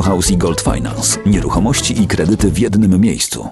House i Gold Finance. Nieruchomości i kredyty w jednym miejscu.